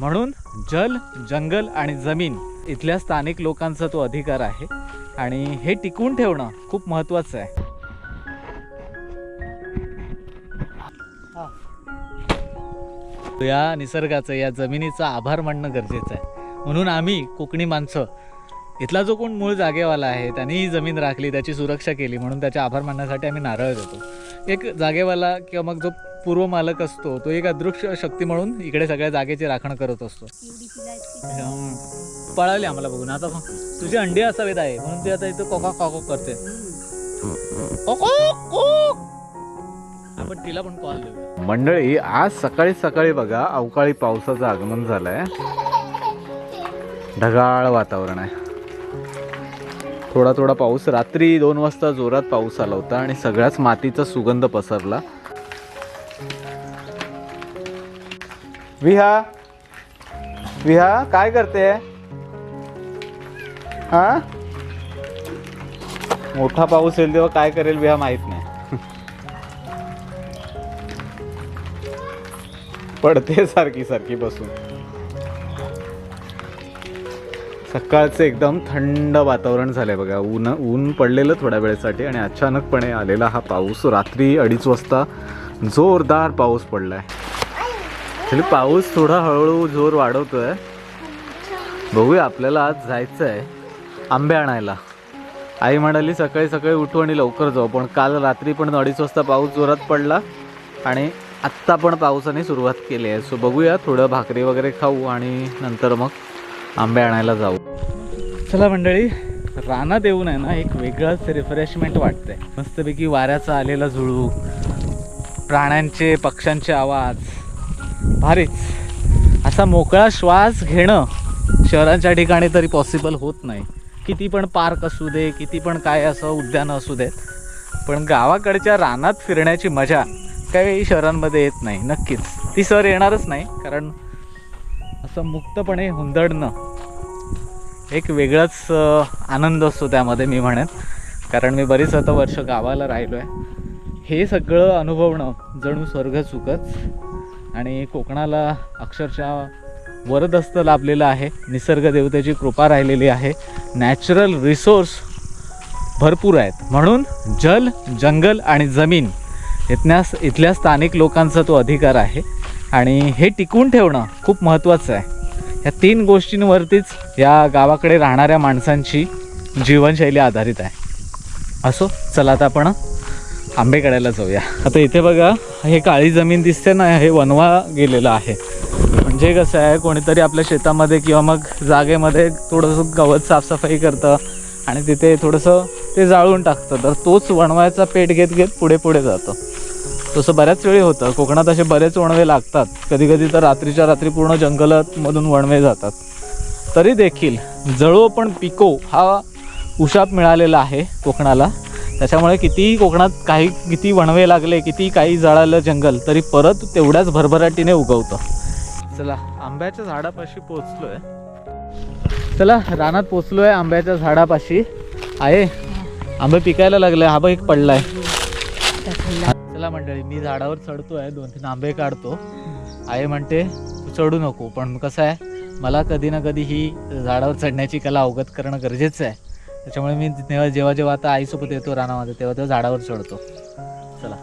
म्हणून जल जंगल आणि जमीन इथल्या स्थानिक लोकांचा तो अधिकार आहे. आणि हे टिकवून ठेवणं खूप महत्त्वाचं आहे. या निसर्गाचं या जमिनीचा आभार मानणं गरजेचं आहे. म्हणून आम्ही कोकणी माणसं इथला जो कोण मूळ जागेवाला आहे त्यांनी ही जमीन राखली त्याची सुरक्षा केली म्हणून त्याचे आभार मानण्यासाठी आम्ही नारळ देतो. एक जागेवाला किंवा मग जो पूर्व मालक असतो तो एक अदृश्य शक्ती म्हणून इकडे सगळ्या जागेची राखण करत असतो. पळाली आम्हाला बघून. आता तुझे तुझी अंडी असावेत आहे म्हणून ती आता इथं कोका कॉको करते. आपण तिला पण कॉल देऊ मंडळी आज सकाळी सकाळी बघा अवकाळी पावसाचं आगमन झालंय. ढगाळ वातावरण आहे. थोडा थोडा पाऊस. रात्री दोन वाजता जोरात पाऊस आला होता आणि सगळ्याच मातीचा सुगंध पसरला. विहा. विहा काय करते? हा? मोठा पाऊस येईल तेव्हा काय करेल विहा माहीत नाही. पडते सारखी सारखी बसून. सकाळचं एकदम थंड वातावरण झालंय बघा. ऊन ऊन पडलेलं थोड्या वेळेसाठी आणि अचानकपणे आलेला हा पाऊस. रात्री अडीच वाजता जोरदार पाऊस पडलाय. ॲक्च्युली पाऊस थोडा हळूहळू जोर वाढवतोय. बघूया आपल्याला आज जायचं आहे आंबे आणायला. आई म्हणाली सकाळी सकाळी उठू आणि लवकर जाऊ पण काल रात्री पण अडीच वाजता पाऊस जोरात पडला आणि आत्ता पण पावसाने सुरुवात केली आहे. सो बघूया थोडं भाकरी वगैरे खाऊ आणि नंतर मग आंबे आणायला जाऊ. चला मंडळी रानात येऊन आहे ना एक वेगळंच रिफ्रेशमेंट वाटतंय. मस्तपैकी वाऱ्याचा आलेला झुळू प्राण्यांचे पक्ष्यांचे आवाज. भारीच असा मोकळा श्वास घेणं शहरांच्या ठिकाणी तरी पॉसिबल होत नाही. किती पण पार्क असू दे किती पण काय असं उद्यानं असू देत. पण गावाकडच्या रानात फिरण्याची मजा काही शहरांमध्ये येत नाही नक्कीच. ती सर येणारच नाही कारण असं मुक्तपणे हुंदडणं एक वेगळाच आनंद असतो त्यामध्ये मी म्हणेन. कारण मी बरीच आता वर्ष गावाला राहिलो आहे हे सगळं अनुभवणं जणू स्वर्ग चुकच आणि कोकणाला अक्षरशः वरदस्त लाभलेलं आहे. निसर्ग देवतेची कृपा राहिलेली आहे. नॅचरल रिसोर्स भरपूर आहेत. म्हणून जल जंगल आणि जमीन इथल्या इथल्या स्थानिक लोकांचा तो अधिकार आहे. आणि हे टिकवून ठेवणं खूप महत्त्वाचं आहे. या तीन गोष्टींवरतीच या गावाकडे राहणाऱ्या माणसांची जीवनशैली आधारित आहे. असो चला आता आपण आंबे काढायला जाऊया. आता इथे बघा हे काळी जमीन दिसते ना हे वनवा गेलेलं आहे. म्हणजे कसं आहे कोणीतरी आपल्या शेतामध्ये किंवा मग जागेमध्ये थोडंसं गवत साफसफाई करतं आणि तिथे थोडंसं ते जाळून टाकतं. तर तोच वणवायचा पेट घेत घेत पुढे पुढे जातो. तसं बऱ्याच वेळी होतं. कोकणात असे बरेच वणवे लागतात. कधी कधी तर रात्रीच्या रात्री पूर्ण जंगलातमधून वणवे जातात. तरी देखील जळो पण पिको हा उशाप मिळालेला आहे कोकणाला. त्याच्यामुळे कितीही कोकणात काही किती वणवे लागले किती काही जळालं जंगल तरी परत तेवढ्याच भरभराटीने उगवतं. चला आंब्याच्या झाडापाशी पोचलोय. चला रानात पोचलोय आंब्याच्या झाडापाशी. आहे. आंबे पिकायला लागले हा बघ पडला पडलाय. चला मंडळी मी झाडावर चढतोय दोन तीन आंबे काढतो. आई म्हणते तू चढू नको पण कसं आहे मला कधी ना कधी ही झाडावर चढण्याची कला अवगत करणं गरजेचं आहे. त्याच्यामुळे मी तेव्हा जेव्हा जेव्हा आता आईसोबत येतो रानामध्ये तेव्हा तेव्हा झाडावर चढतो. चला.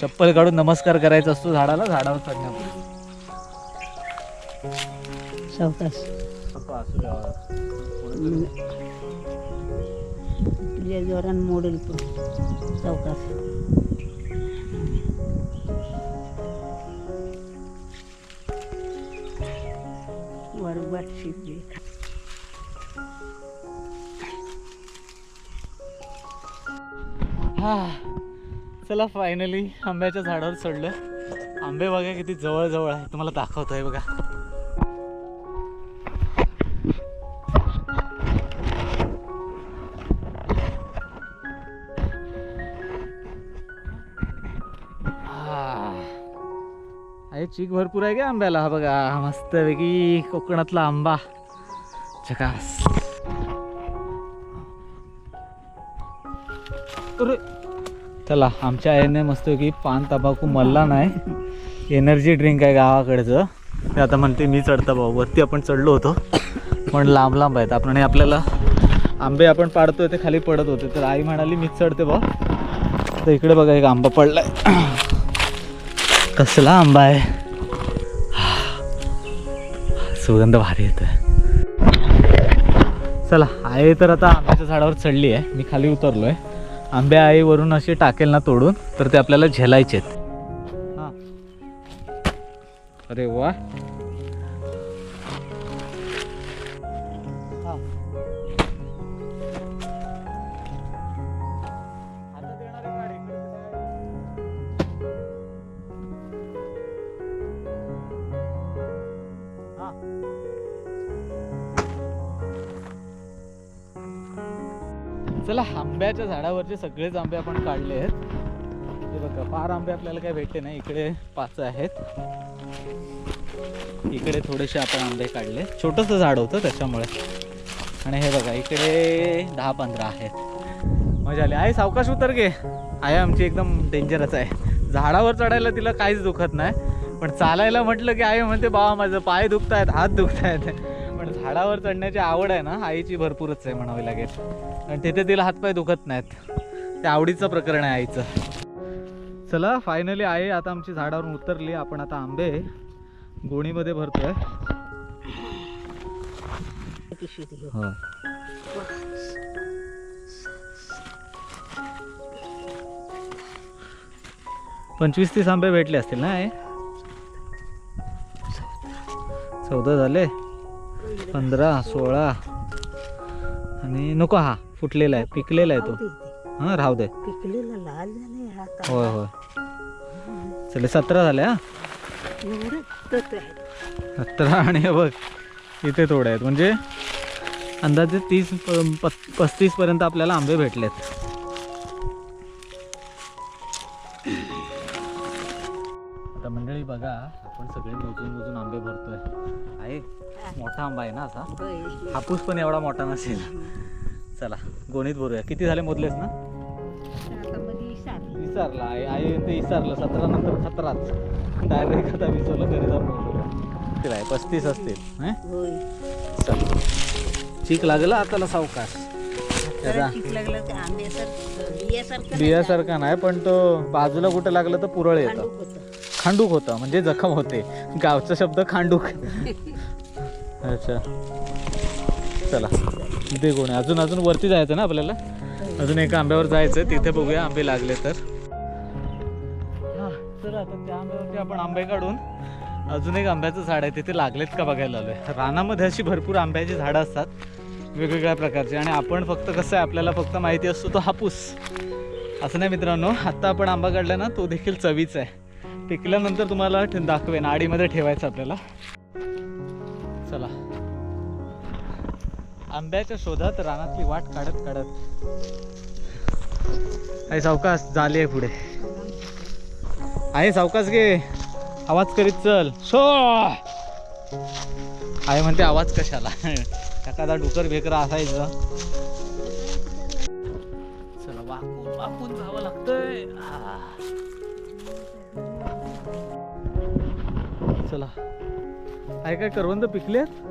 चप्पल काढून नमस्कार करायचा असतो झाडाला झाडावर चढण्यापूर्वी. सावकाश. तुझ्या जोरान मोडेल तो सावकाश. वरबाट शिकली हा चला फायनली आंब्याच्या झाडावर चढलं. आंबे बघा किती जवळजवळ आहे. तुम्हाला दाखवतोय बघा. हा. चीक भरपूर आहे का आंब्याला. हा बघा मस्त कोकणातला आंबा. झकास चला आमच्या आईने मस्त की पान तंबाखू मल्ला नाही. एनर्जी ड्रिंक आहे गावाकडचं. ते आता म्हणते मी चढता भाऊ. वरती आपण चढलो होतो. पण लांब लांब आहेत. आपण हे आपल्याला आंबे आपण पाडतोय ते खाली पडत होते. तर आई म्हणाली मीच चढते भाऊ. तर इकडे बघा एक आंबा पडलाय. कसला आंबा आहे. सुगंध भारी येतोय. चला आई तर आता आंब्याच्या झाडावर चढली आहे. मी खाली उतरलोय. आहे आंबे आईवरून असे टाकेल ना तोडून तर ते आपल्याला झेलायचे हां अरे वा. चला आंब्याच्या झाडावरचे सगळेच आंबे आपण काढले आहेत. हे बघा फार आंबे आपल्याला काय भेटले नाही. इकडे पाच आहेत. इकडे थोडेसे आपण आंबे काढले. छोटंसं झाड होतं त्याच्यामुळे. आणि हे बघा इकडे दहा पंधरा आहेत. मजा आली. आहे सावकाश उतर गे. आहे आमची एकदम डेंजरच आहे. झाडावर चढायला तिला काहीच दुखत नाही. पण चालायला म्हटलं की आई म्हणते बाबा माझं पाय दुखत आहेत हात दुखत आहेत झाडावर चढण्याची आवड आहे ना आईची भरपूरच आहे म्हणावी लागेल. आणि तिथे तिला हातपाय दुखत नाहीत. ते आवडीचं प्रकरण आहे आईचं. चला फायनली आई आता आमची झाडावरून उतरली. आपण आता आंबे गोणीमध्ये भरतोय. हो. पंचवीस तीस आंबे भेटले असतील ना हे? चौदा झाले. पंधरा सोळा. आणि नको हा फुटलेला आहे पिकलेला आहे तो. हां राहू दे. पिकलेला लाल हा होय होय. चले सतरा झाले हा? एवढं तत्व आहे. सतरा आणि हे बघ इथे थोडे आहेत. म्हणजे अंदाजे तीस प- प- पस्तीस पर्यंत आपल्याला आंबे भेटलेत. आता मंडळी बघा आपण सगळे मोजून मोजून आंबे भरतोय. आहे. मोठा आंबा आहे ना असा. हापूस पण एवढा मोठा नसेल. चला गोणीत भरूया. किती झाले मोजलेस ना? आता. विसरला. आई आई ते विसरलं. सतरा नंतर खतराच डायरेक्ट आता विसरलं घरी जाऊन किती आहे पस्तीस असतील हं? चल. चीक लागला आताला सावकाश बियासारखं नाही पण तो बाजूला कुठं लागलं तर पुरळ. येतं. खांडूक होतं म्हणजे जखम होते. गावचा शब्द खांडूक. अच्छा. चला दे कोण अजून अजून वरती जायचं ना आपल्याला? अजून एका आंब्यावर जायचं तिथे बघूया आंबे लागले तर. हां तर आता त्या आंब्यावरती आपण आंबे काढून अजून एक आंब्याचं झाड आहे. तिथे लागलेत का बघायला आलोय. रानामध्ये अशी भरपूर आंब्याची झाडं असतात वेगवेगळ्या प्रकारचे. आणि आपण फक्त कसं आहे आपल्याला फक्त माहिती असतो तो हापूस. असं नाही मित्रांनो आत्ता आपण आंबा काढला ना तो देखील चवीचा आहे. पिकल्यानंतर तुम्हाला दाखवेन. आडीमध्ये ठेवायचं आपल्याला. आंब्याच्या शोधात रानातली वाट काढत काढत. आहे सावकाश झाले पुढे. आहे सावकाश घे. आवाज करीत चल. सो आहे म्हणते आवाज कशाला? एखादा डुकर बेकरा असायचं. चला वाकून वाकून जावं लागतंय. चला. आहे काय करवंद पिकलेत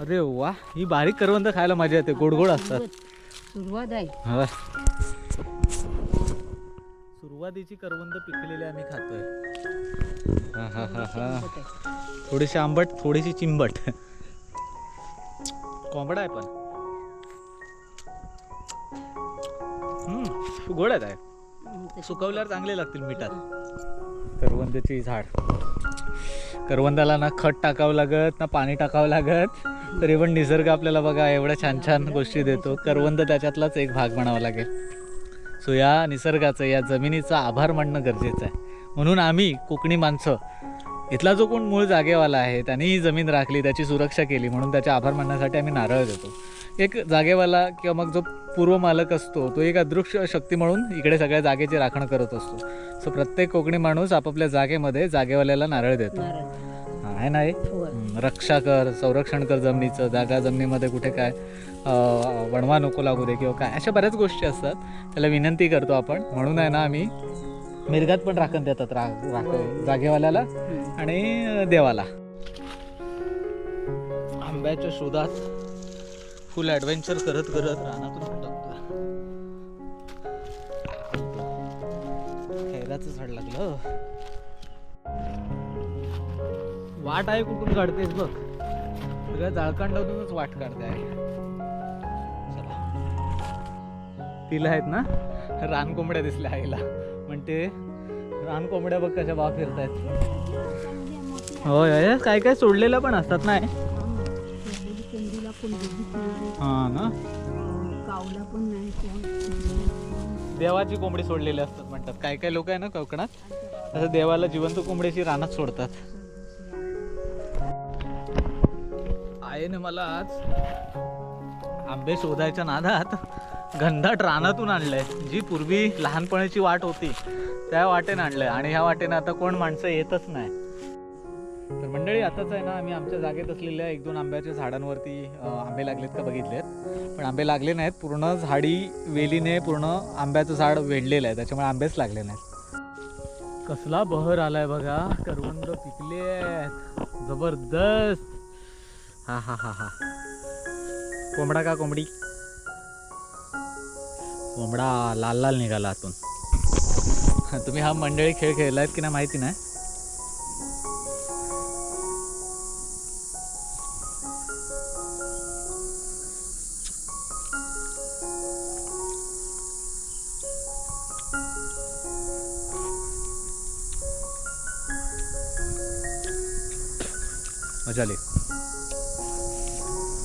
अरे वा ही बारीक करवंद खायला मजा येते गोड गोड असतात. सुरुवात आहे. हा. सुरुवातीची करवंद पिकलेली आम्ही खातोय. हा, हा, हा, हा. थोडीशी आंबट थोडीशी चिंबट. कोंबडा आहे पण. हम्म, गोड आहेत आहे सुकवल्यावर चांगले लागतील मिठात. करवंदाची झाड. करवंदाला ना खत टाकावं लागत ना पाणी टाकावं लागत. तरी पण निसर्ग आपल्याला बघा एवढ्या छान छान गोष्टी देतो. करवंद त्याच्यातलाच एक भाग म्हणावा लागेल. सो या निसर्गाचं या जमिनीचा आभार मानणं गरजेचं आहे. म्हणून आम्ही कोकणी माणसं इथला जो कोण मूळ जागेवाला आहे त्याने ही जमीन राखली त्याची सुरक्षा केली म्हणून त्याचे आभार मानण्यासाठी आम्ही नारळ देतो. एक जागेवाला किंवा मग जो पूर्व मालक असतो तो एक अदृश्य शक्ती म्हणून इकडे सगळ्या जागेची राखण करत असतो. सो प्रत्येक कोकणी माणूस आपापल्या जागेमध्ये जागेवाल्याला नारळ देतो. आहे ना? होय. रक्षा कर संरक्षण कर जमिनीचं जागा जमिनीमध्ये कुठे काय अं, वणवा नको लागू दे किंवा काय अशा बऱ्याच गोष्टी असतात त्याला विनंती करतो आपण म्हणून आहे ना आम्ही मिरगात पण राखण देतात रा राख जागेवाल्याला. आणि देवाला आंब्याच्या शोधात फुल ॲडव्हेंचर करत करत रानातून खैराचं झाड लागलं वाट आहे कुठून काढतेस बघ. सगळ्या जाळकांडातूनच वाट काढते आहे तिला आहेत ना रानकोंबड्या दिसल्या आईला. म्हणते रानकोंबड्या बघ कशा बा फिरतायत. होय होय काय काय सोडलेल्या पण असतात ना नाही हा ना. देवाची कोंबडी सोडलेली असतात म्हणतात. काय काय लोक आहे ना कोकणात? असं देवाला जिवंत कोंबडीची रानात सोडतात. आईने मला आज आंबे शोधायच्या नादात घनदाट रानातून आणलंय. जी पूर्वी लहानपणाची वाट होती त्या वाटेने आणलंय. आणि ह्या वाटेने आता कोण माणसं येतच नाही. तर मंडळी आताच आहे ना आम्ही आमच्या जागेत असलेल्या एक दोन आंब्याच्या झाडांवरती आंबे लागलेत का बघितलेत. पण आंबे लागले नाहीत. पूर्ण झाडी वेलीने पूर्ण आंब्याचं झाड वेढलेलं आहे. त्याच्यामुळे आंबेच लागले नाहीत. कसला बहर आलाय बघा. करवंद पिकले आहेत जबरदस्त. हा हा हा हा. कोंबडा का कोंबडी? कोंबडा लाल लाल निघाला आतून. तुम्ही हा मंडळी खेळ खेळला आहेत की नाही माहिती नाही? मजा आली.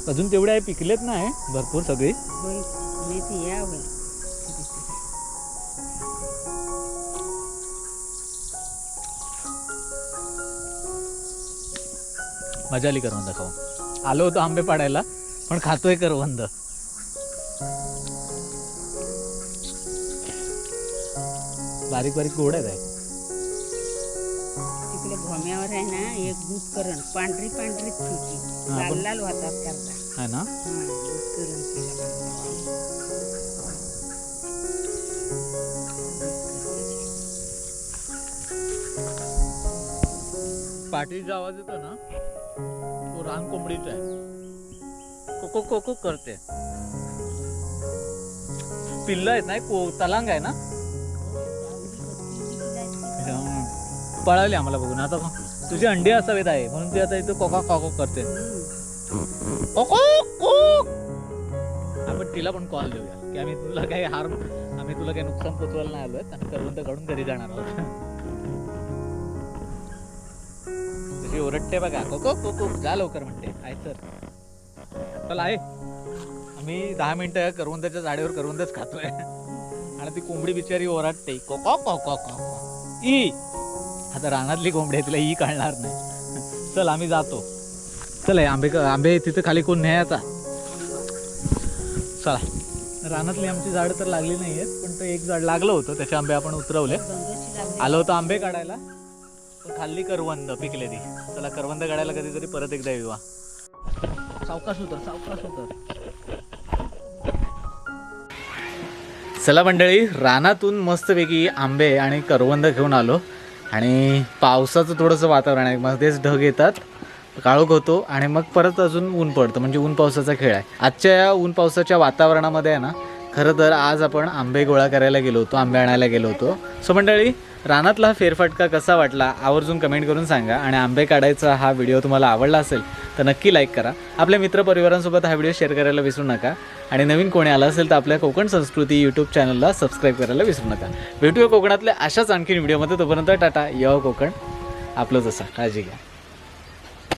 अजून तेवढे आहे पिकलेत नाही भरपूर सगळी. मजा आली करवंद खाऊन. आलो होतो आंबे पाडायला पण खातोय करवंद. बारीक बारीक गोड आहेत आहे. तिकडे घोम्यावर आहे ना एक दूध करण पांढरी पांढरी हा, लाल पण- लाल होतात करता है ना? हा, दूध करण केलं म्हणतात. पाठीचा आवाज येतो ना? तो रान कोंबडीचा आहे. कोको कोको करते. पिल्ल आहेत ना को तलांग आहे ना? त्याच्यामुळे पळाली आम्हाला बघून. आता तुझी अंडी असावेत आहे म्हणून ती आता इथं कोका कॉको करते. आपण तिला पण कॉल देऊया की आम्ही तुला काही हार आम्ही तुला काही नुकसान पोचवायला नाही आलोय आणि तर काढून घरी जाणार आहोत. तुझी ओरडते बघा. कोको कोको जा लवकर म्हणते. आहे सर. चल आहे आम्ही दहा मिनिटं करवंदाच्या झाडीवर करवंदच खातोय. आणि ती कोंबडी बिचारी ओरडते. कोको कोको कोको. ई. आता रानातली कोंबडी आहे तिला ई कळणार नाही. चल आम्ही जातो. चल हे आंबे आंबे तिथे खाली कोण नाही आता? चला. रानातली आमची झाडं तर लागली नाही आहेत पण ते एक झाड लागलं होतं त्याचे आंबे आपण उतरवले. आलो होतो आंबे काढायला पण खाल्ली करवंद पिकले ती चला करवंद काढायला कधीतरी परत एकदा येऊ सावकाश उतर सावकाश उतर. चला मंडळी रानातून मस्तपैकी आंबे आणि करवंद घेऊन आलो. आणि पावसाचं थोडंसं वातावरण आहे. मध्येच ढग येतात. काळोख होतो आणि मग परत अजून ऊन पडतं. म्हणजे ऊन पावसाचा खेळ आहे. आजच्या या ऊन पावसाच्या वातावरणामध्ये आहे ना खरं तर आज आपण आंबे गोळा करायला गेलो होतो आंबे आणायला गेलो होतो. सो मंडळी रानातला हा फेरफटका कसा वाटला आवर्जून कमेंट करून सांगा. आणि आंबे काढायचा हा व्हिडिओ तुम्हाला आवडला असेल तर नक्की लाईक करा. आपल्या मित्रपरिवारांसोबत हा व्हिडिओ शेअर करायला विसरू नका. आणि नवीन कोणी आला असेल तर आपल्या कोकण संस्कृती यूट्यूब चॅनलला सबस्क्राईब करायला विसरू नका. भेटूया कोकणातल्या अशाच आणखीन व्हिडिओमध्ये तोपर्यंत टाटा य कोकण आपलं जसा काळजी घ्या.